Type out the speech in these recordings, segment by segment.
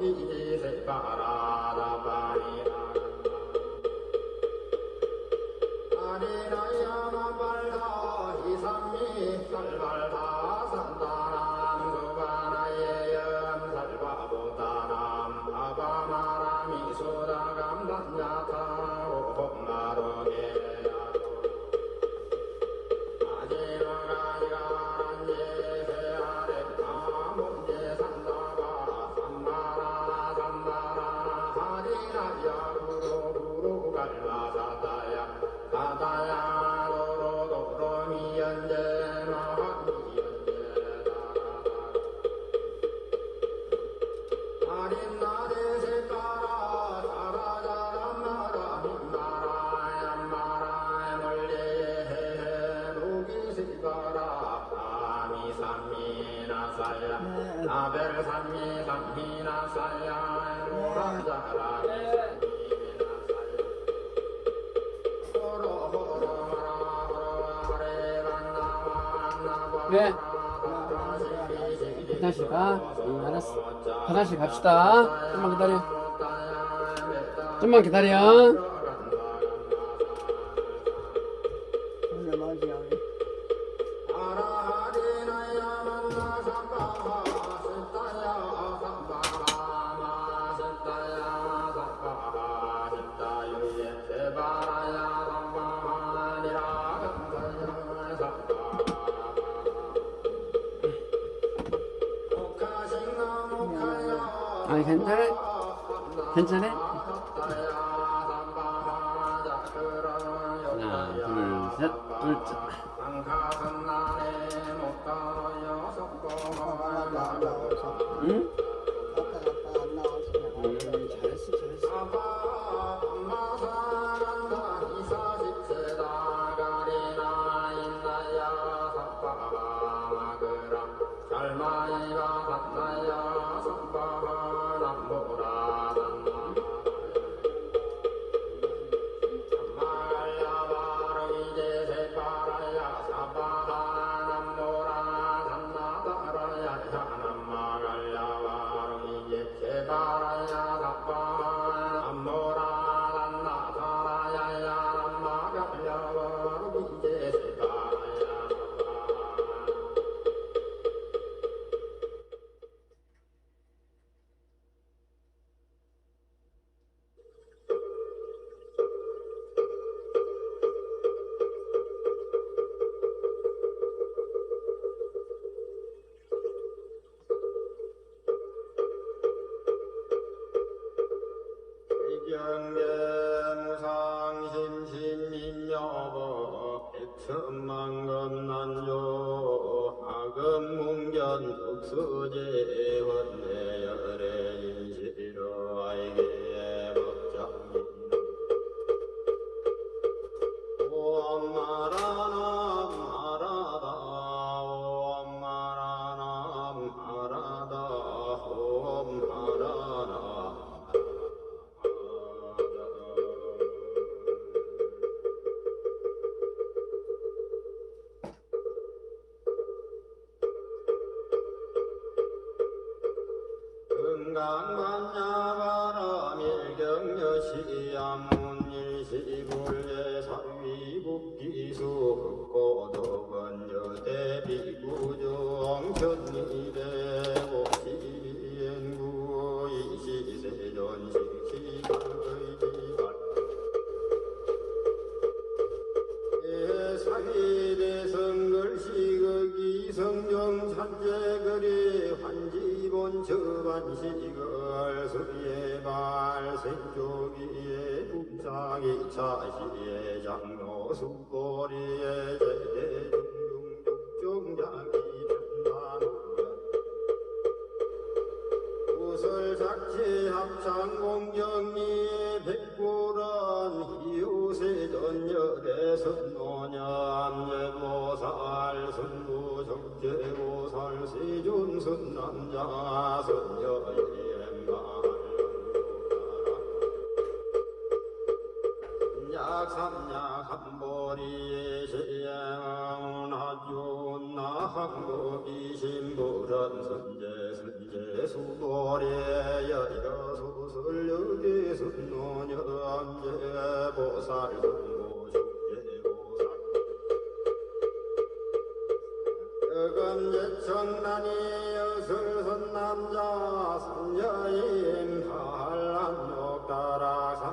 나 네. 화장실 가? 응, 알았어. 화장실 갑시다. 좀만 기다려. 좀만 기다려. 괜찮아? 괜찮아? 하금 건강만 환지본 저반시걸 수예발 생조기에 분상이 차시에 장로수고리에 제대 중중족종자기 편단우연 구설삭제 합창 공경리 백구란 이웃세전열의 선 순남자 선녀의 말로 약삼약한보리에 시행하죠 나항복이신불한 선제 선제 수도래여 여수술력이 순노년제 보살.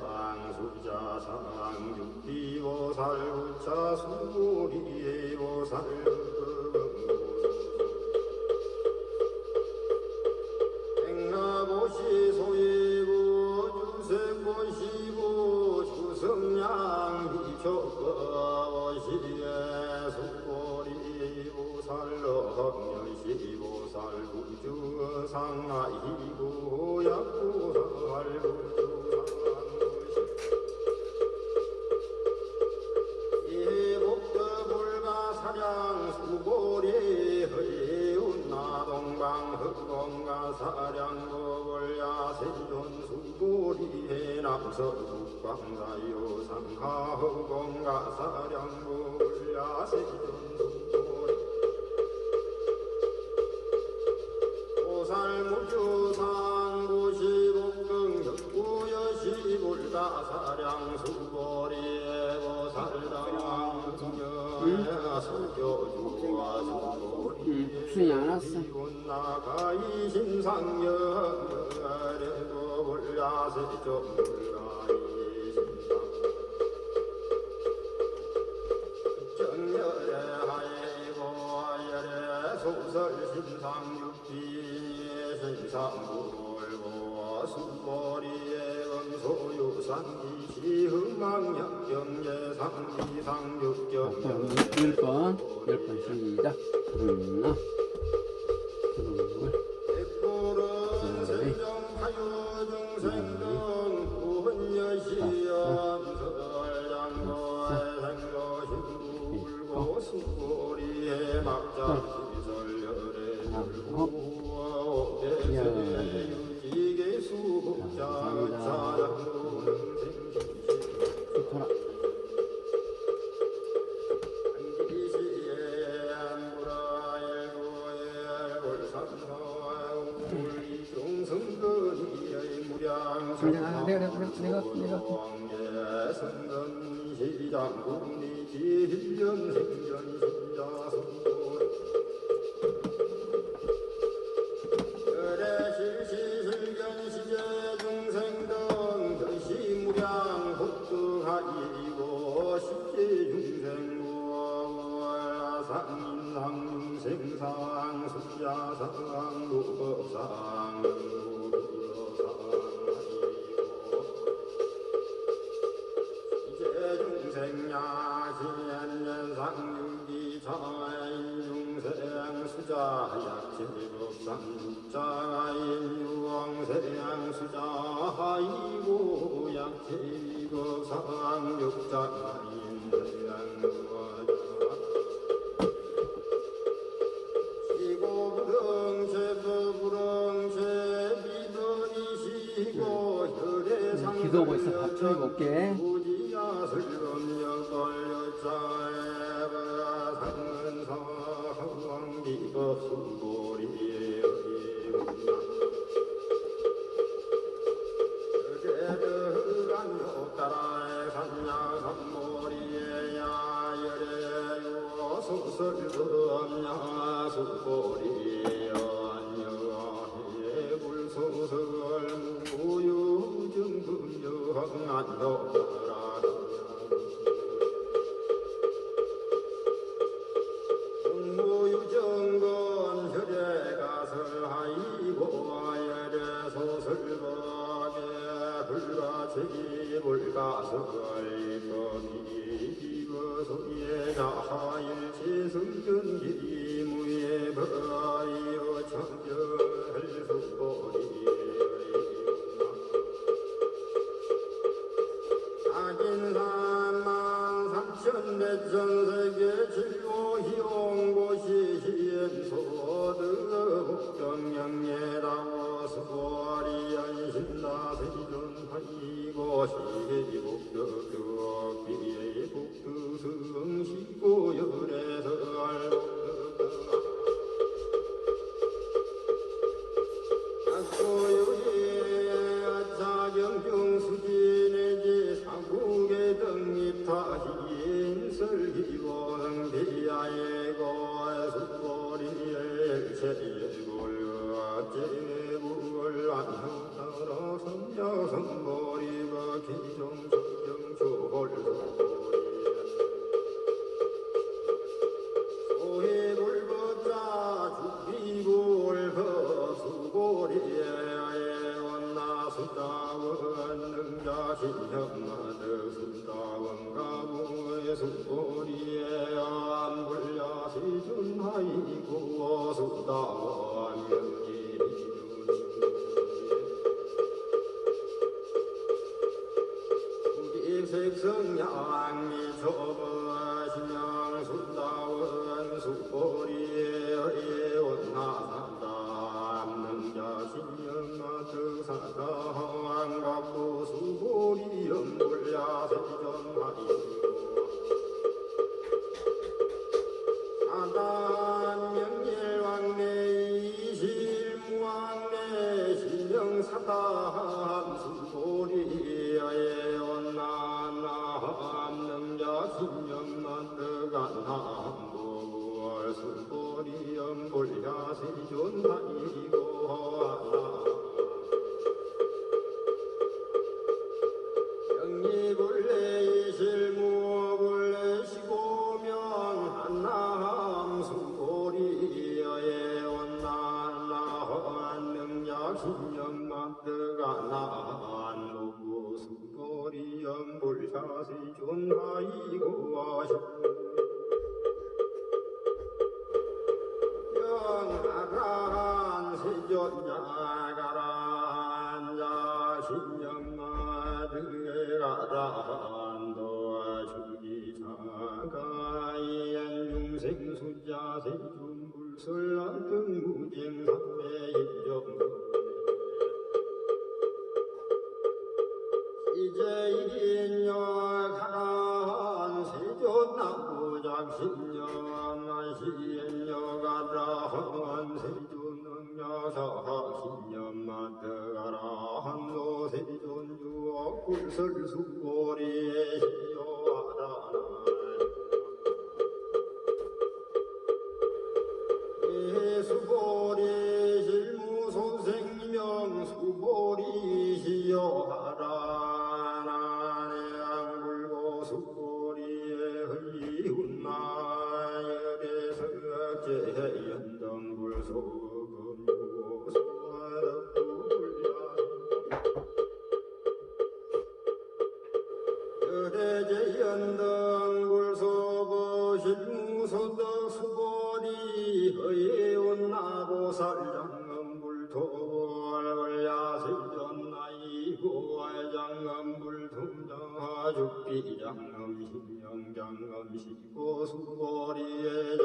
사랑수자 사랑육비보살구차 수보리에보살 석국관나요 상하흑공가 사량부 나가이 심상여 아래도 불야세 좀 소유상기시 흥망약경계상기상육경계 1번 1번 시작. 하나 둘 내가 내가 내가 내가 내가 내가 내가 기도 하고 있어. 밥 차리고 올게. 我操从哪 인삼만 삼천 백전 세계 칠고 희옹고시 시엔소드 북경영예라고 수고리안 신나 세존 하이고 시복덕 있다. 신년 만드가 난 누구 수도리연 불사시 준하이고 하셨 설수월이 희요하라는 수보리 실무 선생명 수보리 희요하라는 양불고 수 육비 양념시 영경검시 고수거리에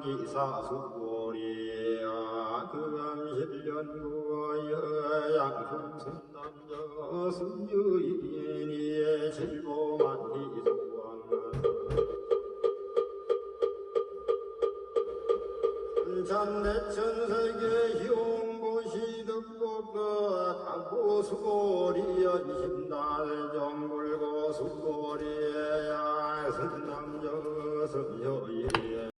기사 수고리야. 그암실련구여 양풍선남저 순유인이의 질보만희소왕 참내천세계 희용고시 듣고 그 당고 수고리 연심달 정불고 수고리야. 선남저 섬여예